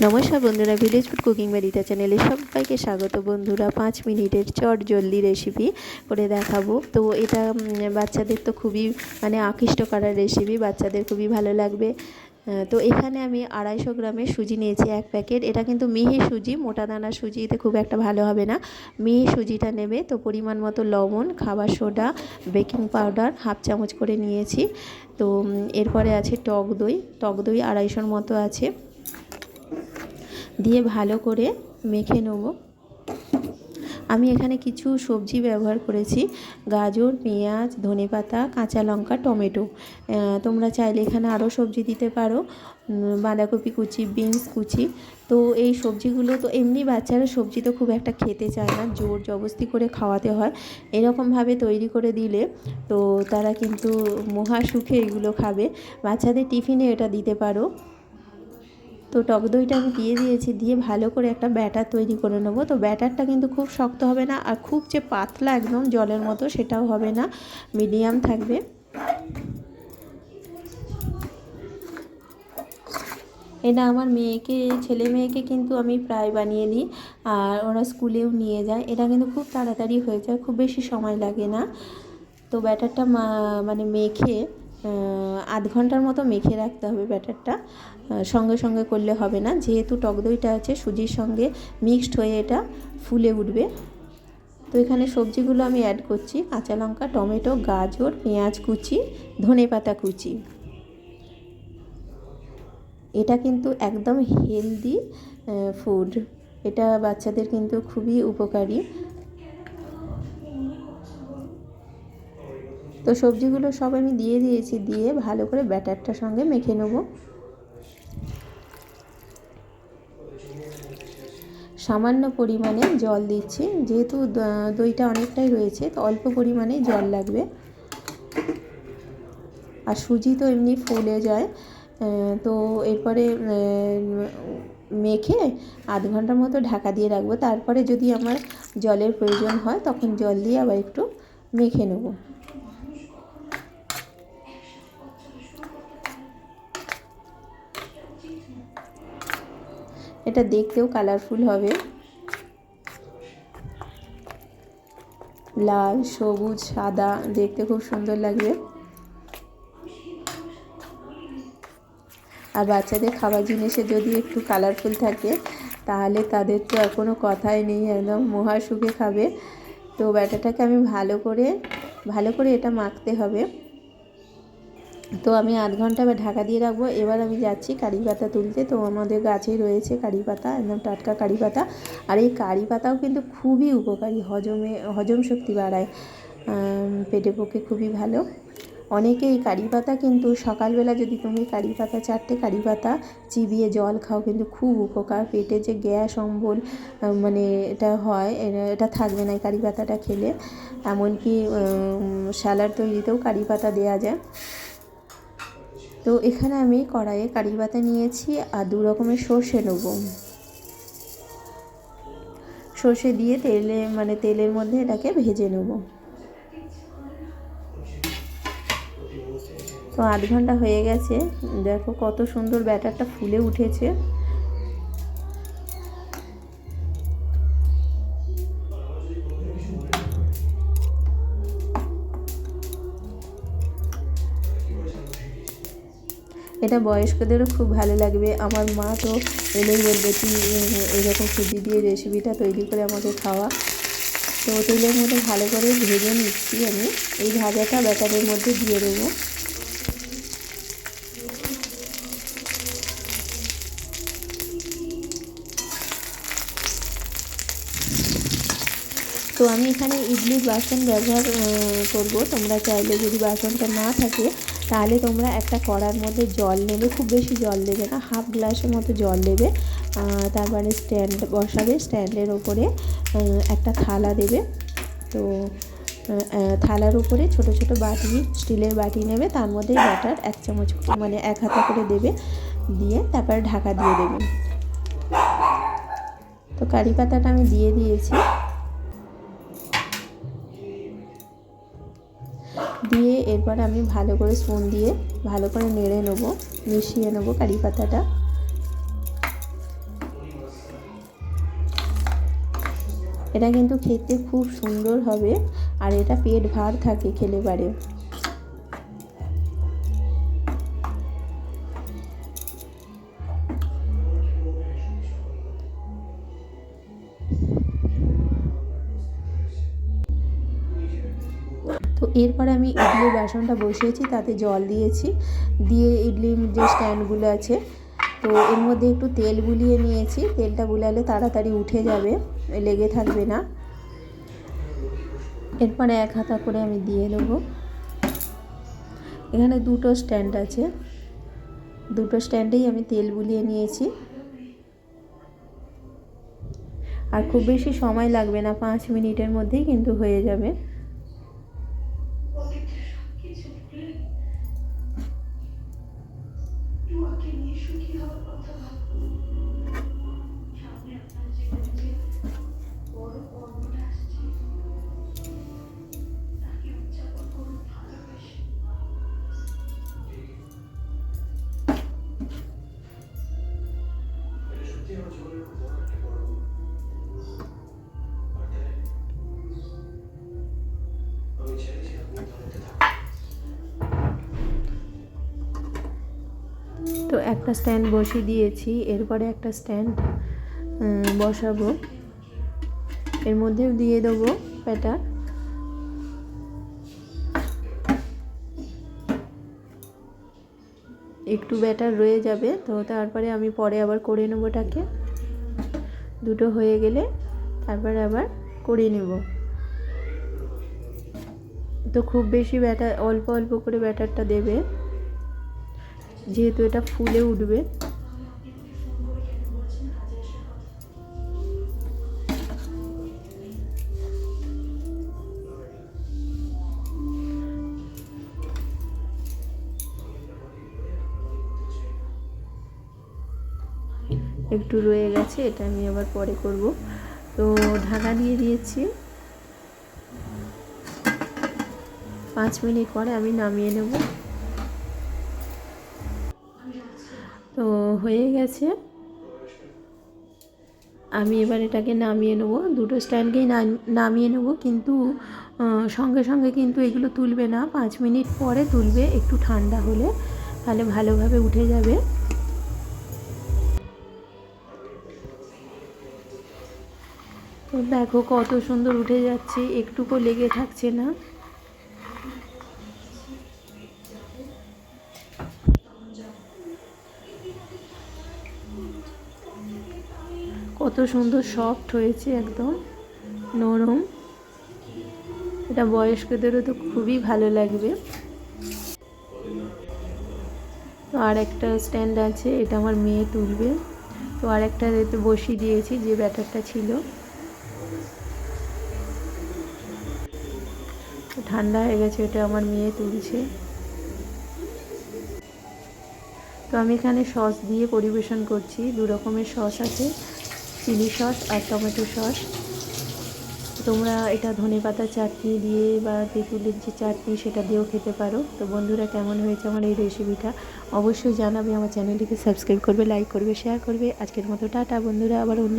নমস্কার বন্ধুরা village food cooking বাড়িতে চ্যানেলে সবাইকে স্বাগত। বন্ধুরা, পাঁচ মিনিটের চট জলদি রেসিপি করে দেখাবো। তো এটা বাচ্চাদের তো খুবই মানে আকৃষ্ট করার রেসিপি বাচ্চাদের খুবই ভালো লাগবে। তো এখানে আমি আড়াইশো গ্রামের সুজি নিয়েছি, এক প্যাকেট। এটা কিন্তু মিহি সুজি, মোটা দানা সুজিতে খুব একটা ভালো হবে না। মিহি সুজিটা নেবে, তো পরিমাণ মতো লবণ, খাবার সোডা বেকিং পাউডার হাফ চামচ করে নিয়েছি। তো এরপরে আছে টক দই। টক দই আড়াইশোর মতো আছে। দিয়ে ভালো করে মেখে নেব। আমি এখানে কিছু সবজি ব্যবহার করেছি। গাজর, পেঁয়াজ, ধনেপাতা, কাঁচা লঙ্কা, টমেটো। তোমরা চাইলে এখানে আরও সবজি দিতে পারো। বাঁধাকপি কুচি, বিনস কুচি। তো এই সবজিগুলো তো এমনি বাচ্চারা সবজি তো খুব একটা খেতে চায় না, জোর জবস্তি করে খাওয়াতে হয়। এরকমভাবে তৈরি করে দিলে তো তারা কিন্তু মহা সুখে এগুলো খাবে। বাচ্চাদের টিফিনে এটা দিতে পারো। তো টক দইটা আমি দিয়ে দিয়েছি, দিয়ে ভালো করে একটা ব্যাটার তৈরি করে নেব। তো ব্যাটারটা কিন্তু খুব শক্ত হবে না আর খুব যে পাতলা একদম জলের মতো সেটাও হবে না, মিডিয়াম থাকবে। এটা আমার মেয়েকে, ছেলে মেয়েকে কিন্তু আমি প্রায় বানিয়ে দিই আর ওরা স্কুলেও নিয়ে যায়। এটা কিন্তু খুব তাড়াতাড়ি হয়ে যায়, খুব বেশি সময় লাগে না। তো ব্যাটারটা মানে মেখে আধ ঘণ্টার মতো মেখে রাখতে হবে ব্যাটারটা। সঙ্গে সঙ্গে করলে হবে না। যেহেতু টক দইটা আছে, সুজির সঙ্গে মিক্সড হয়ে এটা ফুলে উঠবে। তো এখানে সবজিগুলো আমি অ্যাড করছি। কাঁচা লঙ্কা, টমেটো, গাজর, পেঁয়াজ কুচি, ধনে পাতা কুচি। এটা কিন্তু একদম হেলদি ফুড এটা বাচ্চাদের কিন্তু খুবই উপকারী। তো সবজিগুলো সব আমি দিয়ে দিয়েছি, দিয়ে ভালো করে ব্যাটারটার সঙ্গে মেখে নেব। সামান্য পরিমাণে জল দিচ্ছি, যেহেতু দইটা অনেকটাই রয়েছে, তো অল্প পরিমাণে জল লাগবে। আর সুজি তো এমনি ফুলে যায় তো এরপরে মেখে আধ ঘণ্টার মতো ঢাকা দিয়ে রাখব। তারপরে যদি আমার জলের প্রয়োজন হয়, তখন জল দিয়ে আবার একটু মেখে নেব। এটা দেখতেও কালারফুল হবে। লাল, সবুজ, সাদা, দেখতে খুব সুন্দর লাগবে। আর বাচ্চাদের খাবার জিনিসে যদি একটু কালারফুল থাকে, তাহলে তাদের তো আর কোনো কথাই নেই, একদম মহা সুখে খাবে। তো ব্যাটাটাকে আমি ভালো করে ভালো করে এটা মাখতে হবে। তো আমি আধ ঘণ্টা বা ঢাকা দিয়ে রাখব। এবার আমি যাচ্ছি কারি পাতা তুলতে। তো আমাদের গাছেই রয়েছে কারি পাতা, একদম টাটকা কারি পাতা। আর এই কারি পাতাও কিন্তু খুবই উপকারী, হজমে, হজম শক্তি বাড়ায় পেটের পক্ষে খুবই ভালো। অনেকে এই কারি পাতা কিন্তু সকালবেলা যদি তুমি কারি পাতা চারটে কারি পাতা চিবিয়ে জল খাও কিন্তু খুব উপকার। পেটে যে গ্যাস, অম্বল মানে এটা হয় এটা থাকবে না এই কারি পাতাটা খেলে। এমনকি স্যালাড তৈরিতেও কারি পাতা দেওয়া যায়। তো এখানে আমি কড়াইয়ে কারি পাতা নিয়েছি আর দু রকমের সর্ষে নেব। সর্ষে দিয়ে তেলে মানে তেলের মধ্যে এটাকে ভেজে নেব। তো আধ ঘণ্টা হয়ে গেছে। দেখো কত সুন্দর ব্যাটারটা ফুলে উঠেছে। এটা বয়স্কদেরও খুব ভালো লাগবে। আমার মা তো এলেই বলবে, তুই এইরকম সুজি দিয়ে রেসিপিটা তৈরি করে আমাকে খাওয়া। তো তেলের মধ্যে ভালো করে ভেজে নিচ্ছি আমি। এই ভাজাটা ব্যাটারের মধ্যে দিয়ে দেবো। তো আমি এখানে ইডলির বাসন ব্যবহার করব। তোমরা চাইলে যদি বাসনটা না থাকে, তাহলে তোমরা একটা কড়ার মধ্যে জল নেবে। খুব বেশি জল দেবে না, হাফ গ্লাসের মতো জল দেবে। তারপরে স্ট্যান্ড বসাবে, স্ট্যান্ডের ওপরে একটা থালা দেবে। তো থালার উপরে ছোট ছোট বাটি, স্টিলের বাটি নেবে। তার মধ্যে ব্যাটার এক চামচ মানে এক হাতা করে দেবে। দিয়ে তারপরে ঢাকা দিয়ে দেবে। তো কারি পাতাটা আমি দিয়ে দিয়েছি। এরপর আমি ভালো করে স্পুন দিয়ে ভালো করে নেড়ে নেব, মিশিয়ে নেব কারি পাতাটা। এটা কিন্তু খেতে খুব সুন্দর হবে, আর এটা পেট ভার থাকে খেলে পারে তো এরপরে আমি ইডলির বাসনটা বসিয়েছি, তাতে জল দিয়েছি। দিয়ে ইডলির যে স্ট্যান্ডগুলো আছে, তো এর মধ্যে একটু তেল বুলিয়ে নিয়েছি। তেলটা বুলালে তাড়াতাড়ি উঠে যাবে, লেগে থাকবে না। এরপরে এক হাতা করে আমি দিয়ে দেবো। এখানে দুটো স্ট্যান্ড আছে। দুটো স্ট্যান্ডেই আমি তেল বুলিয়ে নিয়েছি। আর খুব বেশি সময় লাগবে না, পাঁচ মিনিটের মধ্যেই কিন্তু হয়ে যাবে। তো একটা স্ট্যান্ড বসিয়ে দিয়েছি, এরপরে একটা স্ট্যান্ড বসাবো। এর মধ্যেও দিয়ে দেবো প্যাটা। একটু ব্যাটার রয়ে যাবে, তো তারপরে আমি পরে আবার করে নেব ওটাকে দুটো হয়ে গেলে তারপরে আবার করে নেব। তো খুব বেশি ব্যাটার অল্প অল্প করে ব্যাটারটা দেবে। যেহেতু এটা ফুলে উঠবে। একটু রয়ে গেছে, এটা আমি আবার পরে করব। তো ঢাকা দিয়ে দিয়েছি। পাঁচ মিনিট পরে আমি নামিয়ে নেব। তো হয়ে গেছে। আমি এবার এটাকে নামিয়ে নেব। দুটো স্ট্যান্ডকেই নামিয়ে নেব। কিন্তু সঙ্গে সঙ্গে কিন্তু এগুলো তুলবে না। পাঁচ মিনিট পরে তুলবে একটু ঠান্ডা হলে। তাহলে ভালোভাবে উঠে যাবে। তো দেখো কত সুন্দর উঠে যাচ্ছে। একটুকু লেগে থাকছে না। কত সুন্দর সফট হয়েছে একদম, নরম। এটা বয়স্কদেরও তো খুবই ভালো লাগবে। তো আর একটা স্ট্যান্ড আছে, এটা আমার মেয়ে তুলবে। তো আর একটা এতে বসিয়ে দিয়েছি, যে ব্যাটারটা ছিল। ঠান্ডা হয়ে গেছে, এটা আমার মেয়ে তুলছে। তো আমি এখানে সস দিয়ে পরিবেশন করছি দু রকমের সস আছে। চিলি সস আর টমেটো সস। তোমরা এটা ধনে পাতা চাটনি দিয়ে বা তেঁতুলের যে চাটনি সেটা দিয়েও খেতে পারো। তো বন্ধুরা, কেমন হয়েছে আমার এই রেসিপিটা অবশ্যই জানাবে, আমার চ্যানেলটিকে সাবস্ক্রাইব করবে লাইক করবে শেয়ার করবে। আজকের মতো টাটা বন্ধুরা, আবার অন্য